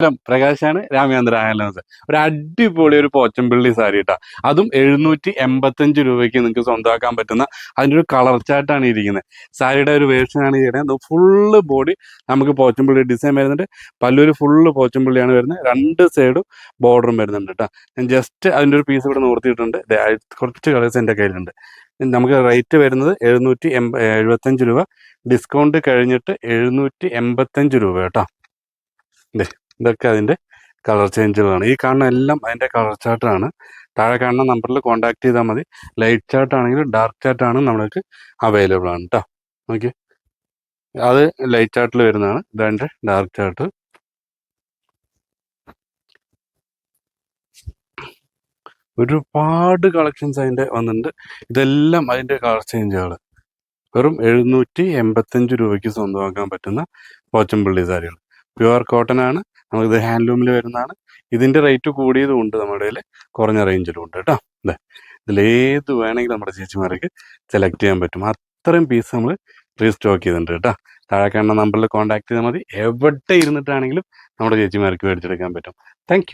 നമസ്കാരം പ്രകാശാണ് രാമചന്ദ്ര ആയാലും ഒരു അടിപൊളി ഒരു പോച്ചമ്പിള്ളി സാരി കേട്ടോ അതും എഴുന്നൂറ്റി എൺപത്തഞ്ച് രൂപയ്ക്ക് നിങ്ങൾക്ക് സ്വന്തമാക്കാൻ പറ്റുന്ന അതിന്റെ ഒരു കളർ ചാട്ടാണ് ഇരിക്കുന്നത് സാരിയുടെ ഒരു വേർഷനാണ് ചെയ്യുന്നത് ഫുള്ള് ബോഡി നമുക്ക് പോച്ചമ്പിള്ളി ഡിസൈൻ വരുന്നുണ്ട്. പല്ലൊരു ഫുള്ള് പോച്ചമ്പിള്ളിയാണ് വരുന്നത്. രണ്ട് സൈഡും ബോർഡറും വരുന്നുണ്ട് കേട്ടോ ഞാൻ ജസ്റ്റ് അതിന്റെ ഒരു പീസ് ഇവിടെ നിർത്തിയിട്ടുണ്ട് കുറച്ച് കളേഴ്സ് എന്റെ കയ്യിലുണ്ട്. നമുക്ക് റേറ്റ് വരുന്നത് എഴുന്നൂറ്റി എൺപ എഴുപത്തഞ്ച് രൂപ. ഡിസ്കൗണ്ട് കഴിഞ്ഞിട്ട് എഴുന്നൂറ്റി എൺപത്തഞ്ച് രൂപ കേട്ടോ ദേ ഇതൊക്കെ അതിന്റെ കളർ ചേഞ്ചുകളാണ് ഈ കാണുന്ന എല്ലാം അതിന്റെ കളർ ചാർട്ടാണ് താഴെ കാണുന്ന നമ്പറിൽ കോൺടാക്ട് ചെയ്താൽ മതി. ലൈറ്റ് ചാർട്ട് ആണെങ്കിലും ഡാർക്ക് ചാർട്ട് ആണ് നമ്മൾക്ക് അവൈലബിൾ ആണ് കേട്ടോ ഓക്കെ അത് ലൈറ്റ് ചാർട്ടിൽ വരുന്നതാണ്. ഇതാന്റെ ഡാർക്ക് ചാർട്ട് ഒരുപാട് കളക്ഷൻസ് അതിന്റെ വന്നിട്ടുണ്ട്. ഇതെല്ലാം അതിന്റെ കളർ ചേഞ്ചുകൾ വെറും എഴുന്നൂറ്റി എൺപത്തഞ്ച് രൂപയ്ക്ക് സ്വന്തമാക്കാൻ പറ്റുന്ന പോച്ചമ്പള്ളി സാരികൾ പ്യുവർ കോട്ടൺ ആണ്. നമുക്കിത് ഹാൻഡ്ലൂമിൽ വരുന്നതാണ്. ഇതിന്റെ റേറ്റ് കൂടിയതും ഉണ്ട് നമ്മുടെ കയ്യിൽ കുറഞ്ഞ റേഞ്ചിലും ഉണ്ട് കേട്ടോ. അതെ ഇതിലേത് വേണമെങ്കിൽ നമ്മുടെ ചേച്ചിമാർക്ക് സെലക്ട് ചെയ്യാൻ പറ്റും. അത്രയും പീസ് നമ്മൾ റീസ്റ്റോക്ക് ചെയ്തിട്ടുണ്ട് കേട്ടോ. താഴെ കാണുന്ന നമ്പറിൽ കോൺടാക്ട് ചെയ്താൽ മതി. എവിടെ ഇരുന്നിട്ടാണെങ്കിലും നമ്മുടെ ചേച്ചിമാർക്ക് മേടിച്ചെടുക്കാൻ പറ്റും. താങ്ക്